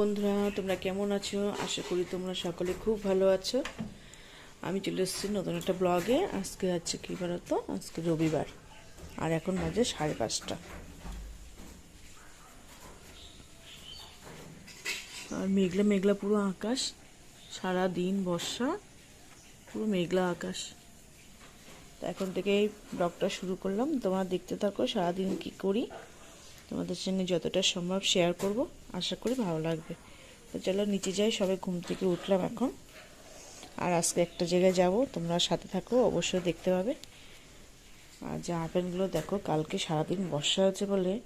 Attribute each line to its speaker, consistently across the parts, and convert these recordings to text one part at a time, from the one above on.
Speaker 1: বন্ধুরা, তোমরা কেমন আছো? আশা করি তোমরা সকলে খুব ভালো আছো। আমি চলে এসেছি নতুন একটা ব্লগে। আজকে আছে কী বলতো? আজকে রবিবার, আর এখন বাজে সাড়ে পাঁচটা। আর মেঘলা মেঘলা পুরো আকাশ, সারা দিন বর্ষা, পুরো মেঘলা আকাশ। তো এখন থেকেই ব্লগটা শুরু করলাম। তোমরা দেখতে থাকো সারাদিন কি করি। তোমাদের সঙ্গে যতটা সম্ভব শেয়ার করব। আশা করি ভালো লাগবে। তো চলো নিচে যাই সবাই ঘুম থেকে উঠলাম এখন। আর আজকে একটা জায়গায় যাব, তোমরা সাথে থাকো, অবশ্যই দেখতে পাবে। আর জামা প্যান্টগুলো দেখো, কালকে সারাদিন বর্ষা হয়েছে বলে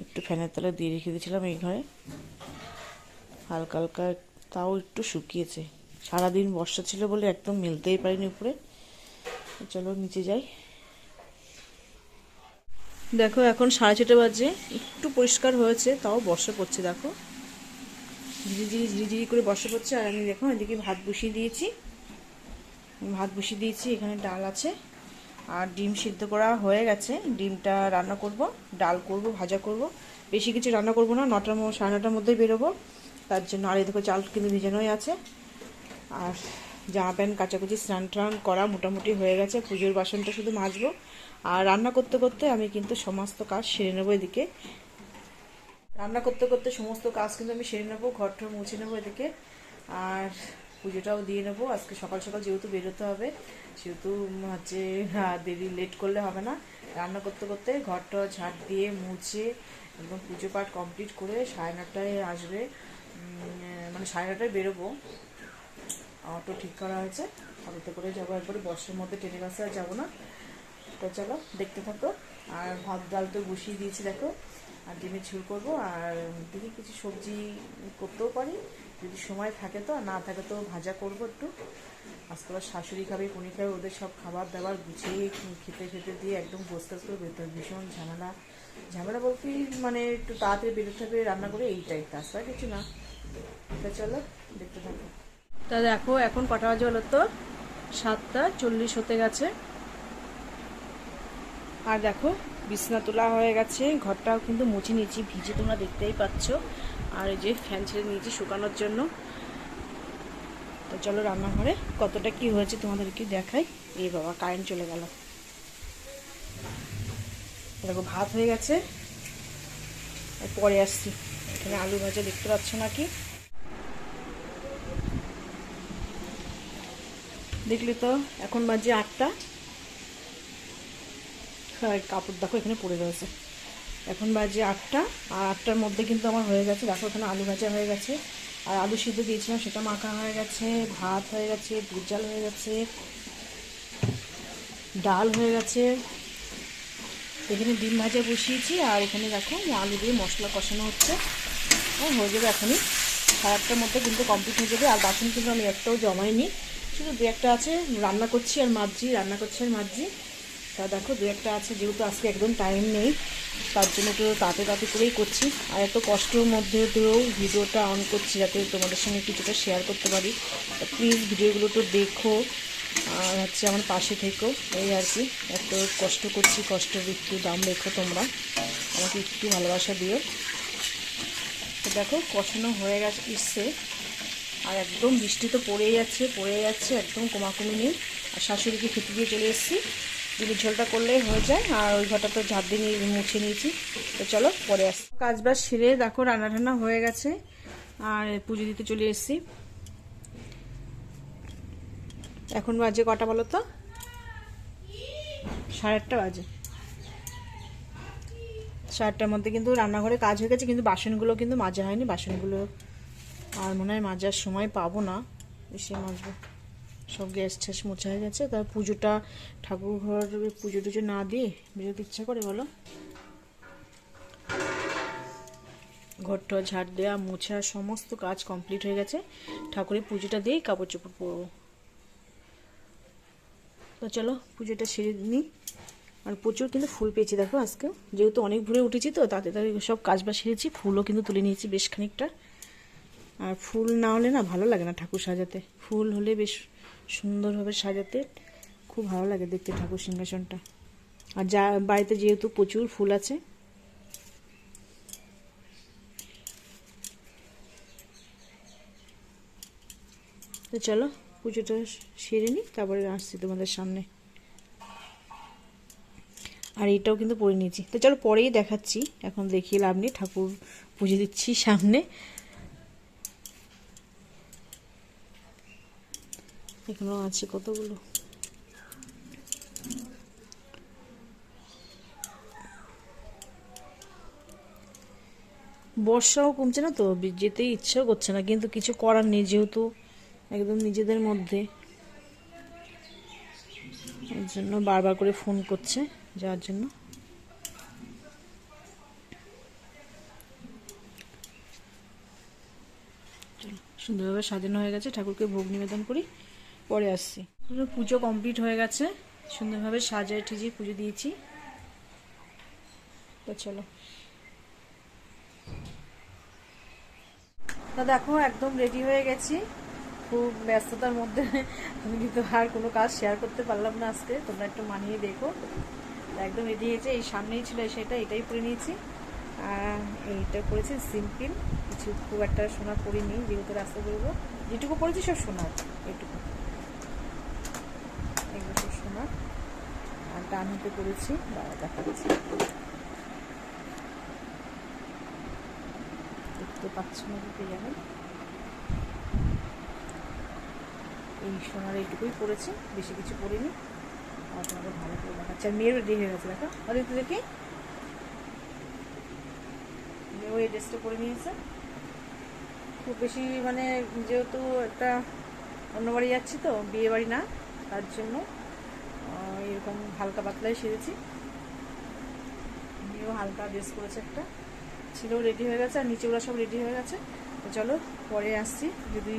Speaker 1: একটু ফ্যানের তলায় দিয়ে রেখে দিয়েছিলাম এই ঘরে। হালকা হালকা তাও একটু শুকিয়েছে। সারাদিন বর্ষা ছিল বলে একদম মিলতেই পারিনি উপরে। চলো নিচে যাই। দেখো, এখন সাড়ে ছটা বাজে। একটু পরিষ্কার হয়েছে, তাও বর্ষা পড়ছে, দেখো। ঝিরিঝিরি ঝিরিঝিরি করে বর্ষা পড়ছে। আর আমি দেখো, এদিকে ভাত বসিয়ে দিয়েছি। ভাত বসিয়ে দিয়েছি, এখানে ডাল আছে। আর ডিম সিদ্ধ করা হয়ে গেছে। ডিমটা রান্না করব, ডাল করব, ভাজা করব। বেশি কিছু রান্না করব না, নটার সাড়ে নটার মধ্যেই বেরোবো। তার জন্য আর দেখো, চাল কিন্তু ভিজানোই আছে। আর জামা প্যান্ট, কাচাকুচি, স্নান টান করা মোটামুটি হয়ে গেছে। পুজোর বাসনটা শুধু মাজবো। আর রান্না করতে করতে আমি কিন্তু সমস্ত কাজ সেরে নেব এদিকে। রান্না করতে করতে সমস্ত কাজ কিন্তু আমি সেরে নেব ঘর ঠর মুছে নেব এদিকে। আর পুজোটাও দিয়ে নেব। আজকে সকাল সকাল যেহেতু বেরোতে হবে, সেহেতু হচ্ছে দেরি লেট করলে হবে না। রান্না করতে করতে ঘরটা ঝাড় দিয়ে মুছে একদম পুজো পাঠ কমপ্লিট করে সাড়ে নটায় আসবে। মানে সাড়ে নটায় বেরোবো। অটো ঠিক করা হয়েছে। অটোতে করে যাব। একবারে বর্ষার মধ্যে ট্রেনে বাসে আর যাব না। তো চলো, দেখতে থাকো। আর ভাত ডাল তো বসিয়ে দিয়েছি, দেখো। আর ডিমের ঝুল করব, আর দেখি কিছু সবজি করতেও পারি। যদি সময় থাকে তো না থাকে তো ভাজা করব একটু। আজকে আবার শাশুড়ি খাবে পনির খাবে, ওদের সব খাবার দাবার গুছিয়ে খেতে খেতে দিয়ে একদম বসতে করে বেরোতে ভীষণ ঝামেলা। ঝামেলা বলতে মানে একটু তাড়াতাড়ি বেরোতে হবে, রান্না করে এইটাই তাছাড়া কিছু না। তো চলো, দেখতে থাকো। তা দেখো, এখন কটা বাজে হলো তো? সাতটা চল্লিশ হতে গেছে। আর দেখো, বিছনা তোলা হয়ে গেছে, ঘরটাও কিন্তু মুছে নিয়েছি, ভিজে তোমরা দেখতেই পাচ্ছ। আর এই যে ফ্যান ছেড়ে নিয়েছি শুকানোর জন্য। তো চলো রান্নাঘরে, কতটা কি হয়েছে তোমাদেরকে দেখাই। এই বাবা কারেন্ট চলে গেল। দেখো, ভাত হয়ে গেছে। পরে আসছি। এখানে আলু ভাজা দেখতে পাচ্ছ নাকি? দেখলি তো, এখন বাজে আটটা। কাপড়, দেখো এখানে পড়ে রয়েছে। এখন বাজে আটটা, আর আটটার মধ্যে কিন্তু আমার হয়ে গেছে, দেখো এখানে আলু ভাজা হয়ে গেছে। আর আলু সিদ্ধ দিয়েছিলাম, সেটা মাখা হয়ে গেছে, ভাত হয়ে গেছে, দুধ জাল হয়ে গেছে, ডাল হয়ে গেছে। এখানে ডিম ভাজা বসিয়েছি, আর এখানে দেখো আলু দিয়ে মশলা কষানো হচ্ছে। হ্যাঁ হয়ে যাবে এখনই। সাড়ে আটটার মধ্যে কিন্তু কমপ্লিট হয়ে যাবে, আর বাসন কিন্তু আমি একটাও জমাইনি। শুধু দু একটা আছে, রান্না করছি আর মাজছি রান্না করছি আর মাজছি তা দেখো, দু একটা আছে, যেহেতু আজকে একদম টাইম নেই, তার জন্য একটু তাতে তাতে করেই করছি। আর এত কষ্টের মধ্যে দিয়েও ভিডিওটা অন করছি যাতে তোমাদের সঙ্গে কিছুটা শেয়ার করতে পারি। প্লিজ ভিডিওগুলো তো দেখো, আর হচ্ছে আমার পাশে থেকো, এই আর কি। এত কষ্ট করছি, কষ্টের একটু দাম রেখো তোমরা। আমাকে একটু ভালোবাসা দিও। দেখো, কষানো হয়ে গেছে এসছে আর একদম বৃষ্টি তো পড়েই যাচ্ছে পড়ে যাচ্ছে একদম কোমাকুমি নেই। আর শাশুড়িকে খেতে দিয়ে চলে এসেছি। ডিমের ঝোলটা করলেই হয়ে যায়। আর ওই ঘরটা তো ঝাঁপ দিয়ে নিয়ে মুছে নিয়েছি। তো চলো পরে আসি। কাজ বাজ সেরে দেখো রান্না টান্না হয়ে গেছে। আর পুজো দিতে চলে এসেছি। এখন বাজে কটা বলো তো? সাড়ে আটটা বাজে। সাড়ে আটটার মধ্যে কিন্তু রান্নাঘরে কাজ হয়ে গেছে, কিন্তু বাসনগুলো কিন্তু মাজা হয়নি। বাসনগুলো আর মনে হয় মাজার সময় পাবো না। এসে মাজবো। সব গ্যাস ঠ্যাস মোছা হয়ে গেছে। তার পুজোটা ঠাকুর ঘর পুজো টুজো না দিয়ে বেরোতে ইচ্ছা করে, বলো? ঘর ঘরটা ঝাড় দেওয়া মোছা, সমস্ত কাজ কমপ্লিট হয়ে গেছে। ঠাকুরের পুজোটা দিয়েই কাপড় চোপড় পরবো। তো চলো, পুজোটা সেরে নিই আর প্রচুর কিন্তু ফুল পেয়েছি, দেখো আজকে। যেহেতু অনেক ভোরে উঠেছি তো, তাতে তাতে সব কাজ বাজ সেরেছি, ফুলও কিন্তু তুলে নিয়েছি বেশ খানিকটা। আর ফুল না হলে না ভালো লাগে না ঠাকুর সাজাতে। ফুল হলে বেশ সুন্দরভাবে সাজাতে খুব ভালো লাগে দেখতে ঠাকুর সিংহাসনটা। আর যা, বাড়িতে যেহেতু প্রচুর ফুল আছে। তো চলো, পুজোটা সেরে নিই, তারপরে আসছি তোমাদের সামনে। আর এটাও কিন্তু পরে নিয়েছি। তো চলো পরেই দেখাচ্ছি, এখন দেখিয়ে লাভ নেই, ঠাকুর পুজো দিচ্ছি সামনে। এখনও আছে কতগুলো? বর্ষাও কমছে না তো? যেতে ইচ্ছাও করছে না, কিন্তু কিছু করার নেই যেহেতু একদম নিজেদের মধ্যে। এর জন্য বারবার করে ফোন করছে যাওয়ার জন্য। সুন্দরভাবে সাজানো হয়ে গেছে। ঠাকুরকে ভোগ নিবেদন করি। পরে আসছি। পুজো কমপ্লিট হয়ে গেছে। সুন্দরভাবে সাজায় ঠিজিয়ে পুজো দিয়েছি। তো চলো। তা দেখো, একদম রেডি হয়ে গেছি। খুব ব্যস্ততার মধ্যে আমি কিন্তু আর কোনো কাজ শেয়ার করতে পারলাম না আজকে। তোমরা একটু মানিয়ে দেখো। একদম রেডি হয়েছে। এই সামনেই ছিল, সেটা এটাই পরে নিয়েছি। আর এইটা করেছি সিম্পল। কিছু খুব একটা সোনা পরিনি, যেহেতু রাস্তা বেরোবো যেটুকু পরেছি সব সোনার এইটুকু এগুলো সব সোনার আর ডান হাতে করেছি দাঁড়া দেখাচ্ছি। দেখতে পাচ্ছ না পেয়ে যাবেন এই সোনার এইটুকুই পড়েছি, বেশি কিছু পরিনি আর তোমাকে ভালো করে দেখাচ্ছি। আর মেয়েরও রেডি হয়ে গেছে, দেখো। আর একটু দেখি মেয়েও এই ড্রেসটা পরে নিয়েছে। খুব বেশি মানে যেহেতু একটা অন্য বাড়ি যাচ্ছি তো, বিয়ে বাড়ি না, তার জন্য এরকম হালকা পাতলাই সেরেছি। মেয়েও হালকা ড্রেস করেছে একটা। ছিল রেডি হয়ে গেছে, আর নিচে ওরা সব রেডি হয়ে গেছে। তো চলো, পরে আসছি। যদি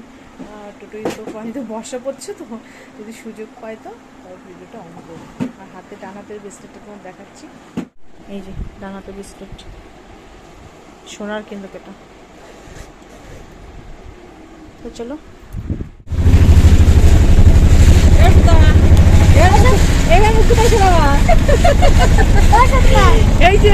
Speaker 1: টোটো তো বর্ষা পড়ছে, তো যদি সুযোগ পাই তো তাহলে ভিডিওটা অন করব। আর হাতে ডান হাতের ব্রেসলেটটা তোমার দেখাচ্ছি। এই যে ডান বিস্কুট সোনার কিন্তু এটা তো চলো এই যে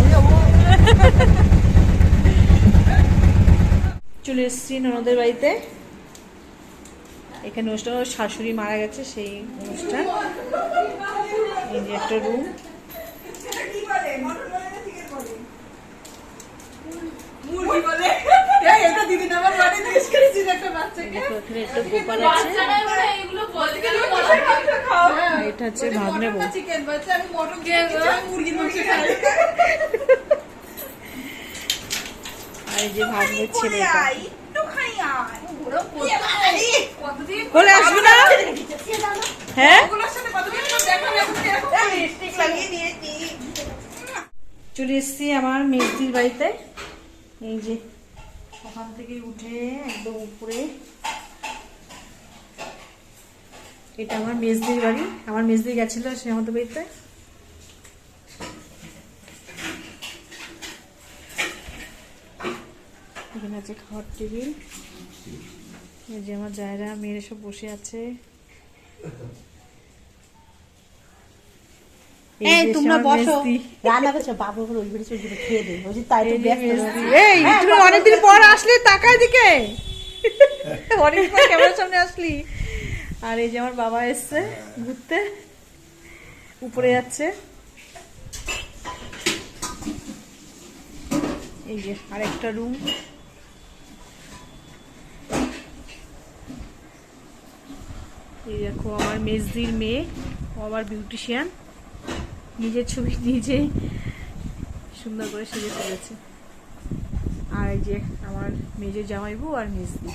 Speaker 1: চলে এসেছি ননদের বাড়িতে। এখানে অনুষ্ঠান শাশুড়ি মারা গেছে সেই অনুষ্ঠান। এই যে একটা রুম
Speaker 2: মুরগি বলে। এটা
Speaker 1: হচ্ছে ভাগ্নে বউ। আর যে ভাগ্নের ছেলে আসবে না? হ্যাঁ?
Speaker 2: এরকম লিপস্টিক লাগিয়ে দিয়েছি।
Speaker 1: চলে এসেছি আমার মেজদির বাড়িতে। এই যে থেকে উঠে একদম উপরে। এটা আমার মেজদির বাড়ি। আমার মেজদি গেছিল সে আমাদের বাড়িতে এখানে আছে খাওয়ার টেবিল। এই যে আমার জায়রা, মেয়েরা সব বসে আছে।
Speaker 2: এই
Speaker 1: যে
Speaker 2: তোমরা
Speaker 1: আমার
Speaker 2: বসো। রান্না করছ বাবু ওই বেড়ে চলে খেয়ে দেয়। বলছি তাই তো ব্যস্ত
Speaker 1: এই তুমি অনেকদিন পর আসলে তাকায় দিকে। অনেকদিন পর ক্যামেরার সামনে আসলি। আর এই যে আমার বাবা এসছে ঘুরতে। উপরে যাচ্ছে। এই যে আরেকটা রুম এই দেখো আমার মেজদির মেয়ে ও আবার বিউটিশিয়ান নিজের ছবি নিজে সুন্দর করে সেজে ফেলেছে আর এই যে আমার মেজে জামাইবু আর মেজদি।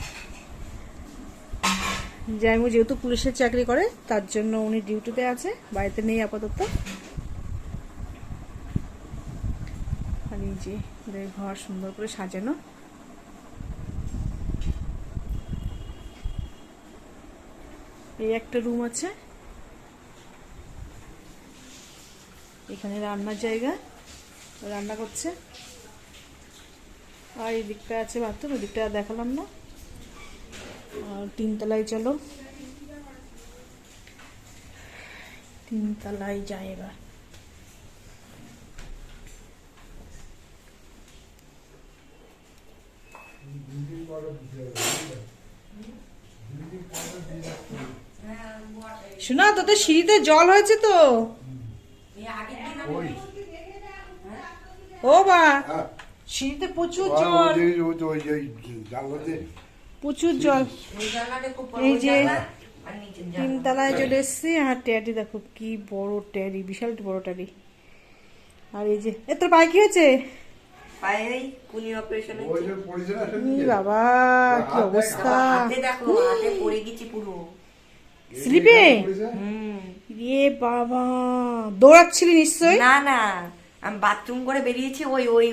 Speaker 1: জামাইবু যেহেতু পুলিশের চাকরি করে, তার জন্য উনি ডিউটিতে আছে, বাড়িতে নেই আপাতত। আর এই যে ঘর সুন্দর করে সাজানো। এই একটা রুম আছে। এখানে রান্নার জায়গা। রান্না করছে। আর এই দিকটা আছে বাথরুম, ওই দিকটা দেখালাম না। আর তিনতলায় চলো। তিনতলায় যাই এবার। শোনা, তোদের সিঁড়িতে জল হয়েছে তো? ও বা সিঁড়িতে প্রচুর জল। প্রচুর জল। এই যে তিনতলায় চলে এসছি আর ট্যাডি দেখো কি বড় ট্যাডি বিশাল বড় ট্যাডি। আর এই যে এ তোর পায়ে কি হয়েছে? বাবা কি অবস্থা?
Speaker 3: দেখো হাতে পড়ে গেছি পুরো।
Speaker 1: স্লিপে?
Speaker 3: হুম।
Speaker 1: এ বাবা দৌড়াচ্ছিলি নিশ্চয়ই?
Speaker 3: না না। আমি বাথরুম করে বেরিয়েছি ওই ওই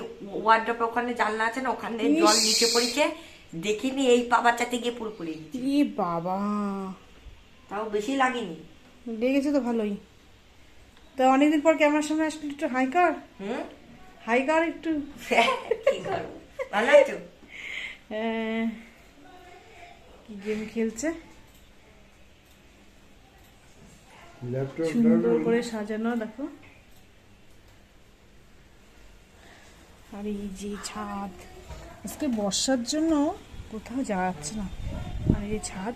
Speaker 3: ওয়ার্ড্রপে ওখানে জানলা আছে না ওখানে জল নিচে পড়েছে। দেখিনি এই পা বাচ্চাতে গিয়ে পুরো পড়ে গেছি
Speaker 1: ই বাবা।
Speaker 3: তাও বেশি লাগেনি।
Speaker 1: লেগেছে তো ভালোই। তো অনেকদিন পর ক্যামেরার সামনে আসলে একটু হাই কর।
Speaker 3: হুম?
Speaker 1: হাই কর একটু।
Speaker 3: কি করব? ভালো আছো?
Speaker 1: আহ, কি গেম খেলছে? সুন্দর করে সাজানো দেখো। আর এই যে ছাদ। আজকে বর্ষার জন্য কোথাও যাওয়া যাচ্ছে না। আর এই ছাদ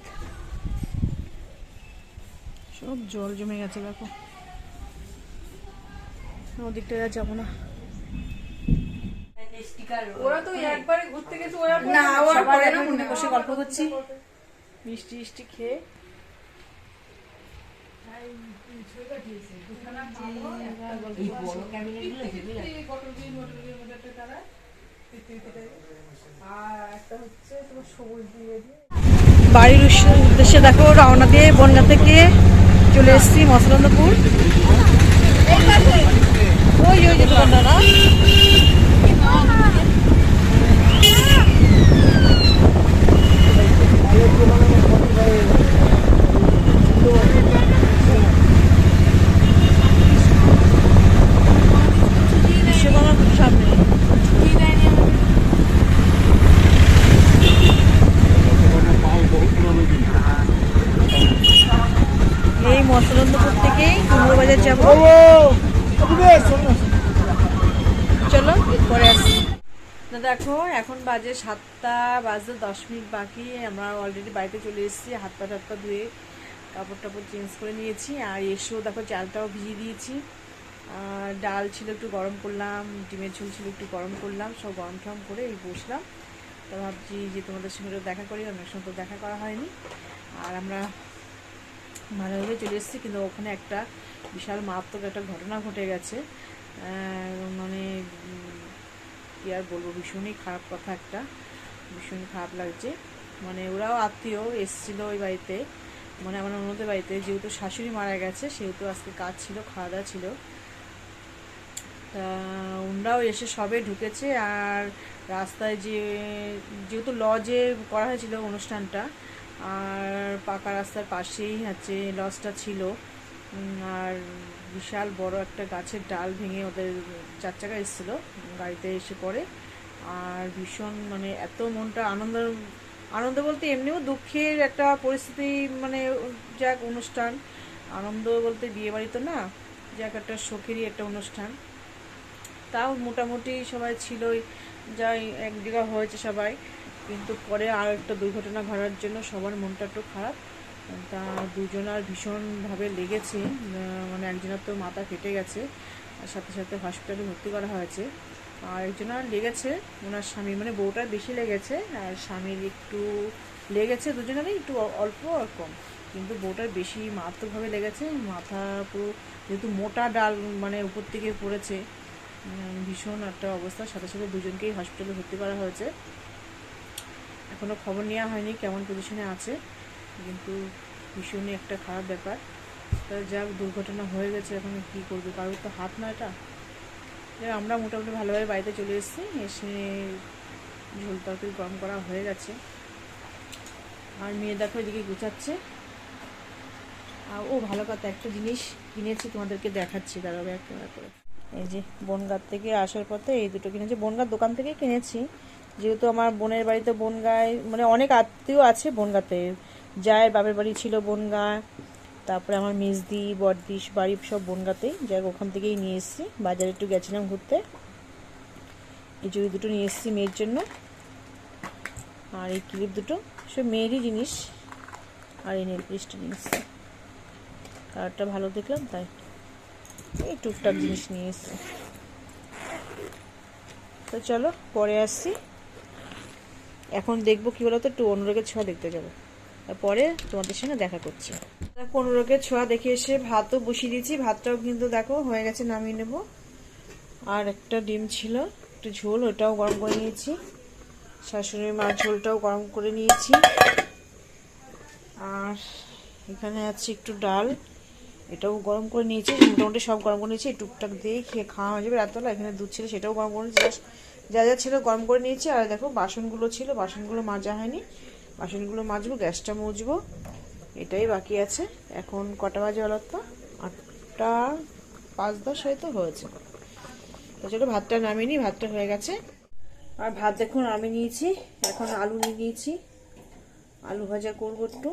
Speaker 1: সব জল জমে গেছে দেখো। ওদিকটা আর যাব না।
Speaker 2: ওরা তো একবারে ঘুরতে গেছে ওরা
Speaker 1: না সবার এখন রুমে বসে গল্প করছি। মিষ্টি মিষ্টি খেয়ে।
Speaker 3: এই বড় ক্যাবিনেট হেভি লাগে।
Speaker 1: বাড়ির উস- উদ্দেশ্যে দেখো, রওনা দিয়ে বন্যা থেকে চলে এসেছি মসলন্দপুর ওই ওই যে দোকানটা না বিশ্বকর্মার সামনে এই মসলন্দপুর থেকেই কুমড়ো বাজার যাব চলো পরে আসছি না দেখো, এখন বাজে সাতটা বাজতে দশ মিনিট বাকি। আমরা অলরেডি বাড়িতে চলে এসেছি, হাত পা টাত পা ধুয়ে কাপড় টাপড় চেঞ্জ করে নিয়েছি। আর এসেও দেখো চালটাও ভিজিয়ে দিয়েছি। ডাল ছিল একটু গরম করলাম, ডিমের ঝোল ছিল একটু গরম করলাম, সব গরম টরম করে এই বসলাম। তো ভাবছি যে তোমাদের সঙ্গে দেখা করি অনেক সময় তো দেখা করা হয়নি। আর আমরা ভালোভাবে চলে এসেছি, কিন্তু ওখানে একটা বিশাল মারাত্মক একটা ঘটনা ঘটে গেছে। মানে কি আর বলব, ভীষণই খারাপ কথা একটা ভীষণই খারাপ লাগছে। মানে ওরাও আত্মীয়, এসছিল ওই বাড়িতে। মানে আমার অন্যদের বাড়িতে। যেহেতু শাশুড়ি মারা গেছে, সেহেতু আজকে কাজ ছিল খাওয়া দাওয়া ছিল। তা ওনারাও এসে সবে ঢুকেছে আর রাস্তায় যে, যেহেতু লজে করা হয়েছিল অনুষ্ঠানটা, আর পাকা রাস্তার পাশেই হচ্ছে লজটা ছিল। আর বিশাল বড় একটা গাছের ডাল ভেঙে ওদের চার চাকা এসেছিল, গাড়িতে এসে পড়ে। আর ভীষণ মানে এত মনটা আনন্দ আনন্দ বলতে এমনিও দুঃখের একটা পরিস্থিতি মানে যাক অনুষ্ঠান। আনন্দ বলতে বিয়ে বাড়ি তো না, যাক একটা শখেরই একটা অনুষ্ঠান। তাও মোটামুটি সবাই ছিলই, যাই এক জায়গা হয়েছে সবাই, কিন্তু পরে আর একটা দুর্ঘটনা ঘটার জন্য সবার মনটা একটু খারাপ। তা দুজনার ভীষণভাবে লেগেছে। মানে একজনের তো মাথা ফেটে গেছে, আর সাথে সাথে হসপিটালে ভর্তি করা হয়েছে। আর একজনের লেগেছে, ওনার স্বামী মানে বউটার বেশি লেগেছে, আর স্বামীর একটু লেগেছে, দুজনেরই একটু অল্প আর কম। কিন্তু বউটার বেশি মারাত্মকভাবে লেগেছে, মাথা পুরো যেহেতু মোটা ডাল মানে উপর থেকে পড়েছে ভীষণ একটা অবস্থা। সাথে সাথে দুজনকেই হসপিটালে ভর্তি করা হয়েছে। এখনও খবর নেওয়া হয়নি কেমন পজিশনে আছে। কিন্তু ভীষণই একটা খারাপ ব্যাপার। তা যাক, দুর্ঘটনা হয়ে গেছে, এখন কী করব? কারোর তো হাত না এটা। আমরা মোটামুটি ভালোভাবে বাড়িতে চলে এসেছি, এসে ঝোল তরকারি গরম করা হয়ে গেছে। আর মেয়ে দেখো এদিকে গুছাচ্ছে। আর ও ভালো কথা, একটা জিনিস কিনেছি, তোমাদেরকে দেখাচ্ছি দাঁড়াবে একটা করে এই যে, বনগাঁ থেকে আসার পথে এই দুটো কিনেছি। বনগাঁ দোকান থেকেই কিনেছি। যেহেতু আমার বোনের বাড়িতে বনগাঁয় মানে অনেক আত্মীয় আছে বনগাঁতে। যার বাপের বাড়ি ছিল বনগাঁ। তারপরে আমার মেজদি, বরদিশ বাড়ি সব বনগাঁতেই। যাই ওখান থেকেই নিয়ে এসেছি। বাজারে একটু গেছিলাম ঘুরতে। এই ওই দুটো নিয়ে এসেছি মেয়ের জন্য। আর এই ক্লিপ দুটো সব মেয়েরই জিনিস। আর এই নেল পলিশটা নিয়ে এসেছি। কালারটা ভালো দেখলাম, তাই এই টুকটাক জিনিস নিয়ে এসেছি। তো চলো, পরে আসছি। এখন দেখব কি বলতো, একটু অনুরাগের ছোঁয়া দেখতে যাব। তারপরে তোমাদের সঙ্গে দেখা করছি। অনুরাগের ছোঁয়া দেখে এসে ভাতও বসিয়ে দিয়েছি। ভাতটাও কিন্তু দেখো হয়ে গেছে, নামিয়ে নেব। আর একটা ডিম ছিল, একটু ঝোল, ওটাও গরম করে নিয়েছি। শাশুড়ি মার ঝোলটাও গরম করে নিয়েছি। আর এখানে আছে একটু ডাল, এটাও গরম করে নিয়েছি। মোটামুটি সব গরম করে নিয়েছি। টুকটাক দিয়ে খেয়ে খাওয়া হয়ে যাবে। রাতবেলা এখানে দুধ ছিল, সেটাও গরম করে নিয়েছি। যা যা ছিল গরম করে নিয়েছি। আর দেখো বাসনগুলো ছিল, বাসনগুলো মাজা হয়নি। বাসনগুলো মাজবো, গ্যাসটা মুছবো, এটাই বাকি আছে। এখন কটা বাজে বলো তো? আটটা পাঁচ দশ হয়তো হয়েছে। তো চলো ভাতটা নামিয়ে নিই, ভাতটা হয়ে গেছে। আর ভাত দেখুন আমি নিয়েছি, এখন আলু নিয়ে নিয়েছি। আলু ভাজা করব একটু।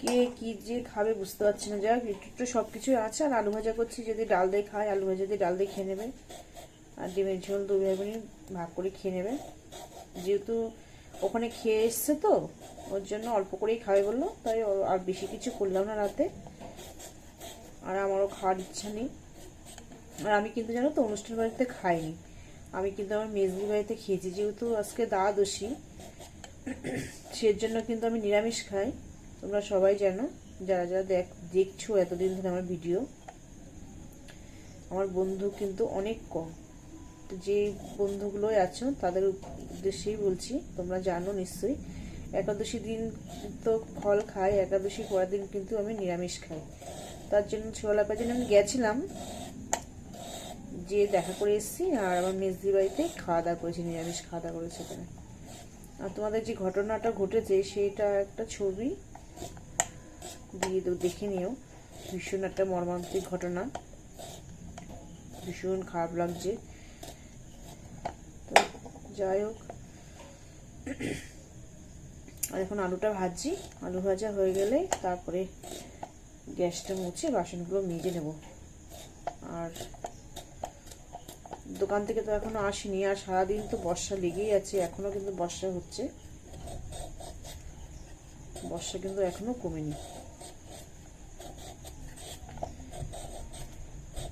Speaker 1: কে কি যে খাবে বুঝতে পারছি না। যাক, একটু একটু সব কিছুই আছে। আর আলু ভাজা করছি, যদি ডাল দিয়ে খায়, আলু ভাজা দিয়ে ডাল দিয়ে খেয়ে নেবে আর ডিমের ঝোল দু ভাগ করে খেয়ে নেবে যেহেতু ওখানে খেয়ে এসছে তো, ওর জন্য অল্প করেই খাবে বলল, তাই আর বেশি কিছু করলাম না রাতে। আর আমারও খাওয়ার ইচ্ছা নেই। আর আমি কিন্তু জানো তো, অনুষ্ঠান বাড়িতে খাইনি। আমি কিন্তু আমার মেজদি বাড়িতে খেয়েছি, যেহেতু আজকে দ্বাদশী, সেজন্য কিন্তু আমি নিরামিষ খাই। তোমরা সবাই জানো, যারা যারা দেখ, দেখছ এতদিন ধরে আমার ভিডিও, আমার বন্ধু কিন্তু অনেক কম। যে বন্ধুগুলোই আছো, তাদের উদ্দেশ্যেই বলছি, তোমরা জানো নিশ্চয়ই, একাদশী দিন তো ফল খাই, একাদশী পরের দিন কিন্তু আমি নিরামিষ খাই। তার জন্য ছোলাপার জন্য আমি গেছিলাম যে দেখা করে এসেছি, আর আমার মেজদি বাড়িতে খাওয়া দাওয়া করেছি, নিরামিষ খাওয়া দাওয়া করেছি এখানে। আর তোমাদের যে ঘটনাটা ঘটেছে, সেটা একটা ছবি, দিয়ে দেবো, দেখে নিও। ভীষণ একটা মর্মান্তিক ঘটনা। ভীষণ খারাপ লাগছে। তো যাই হোক। আর এখন আলুটা ভাজি। আলু ভাজা হয়ে গেলে তারপরে গ্যাসটা মুছে বাসনগুলো মেজে নেব। আর দোকান থেকে তো এখনও আসিনি। আর সারাদিন তো বর্ষা লেগেই আছে। এখনও কিন্তু বর্ষা হচ্ছে। বর্ষা কিন্তু এখনও কমেনি।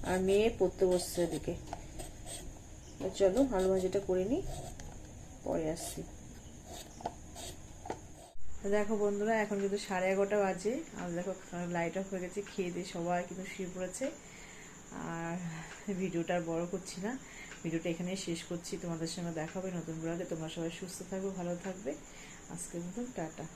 Speaker 1: আর মেয়ে পড়তে বসছে এদিকে। চলো, আলু ভাজিটা করে নিই। পরে আসছি। দেখো বন্ধুরা, এখন কিন্তু সাড়ে এগারোটা বাজে। আর দেখো লাইট অফ হয়ে গেছে, খেয়ে দিয়ে সবাই কিন্তু শুয়ে পড়েছে। আর ভিডিওটা আর বড় করছি না। ভিডিওটা এখানে শেষ করছি। তোমাদের সঙ্গে দেখাবে নতুন ব্লগে তোমরা সবাই সুস্থ থাকবে ভালো থাকবে। আজকের মতন টাটা।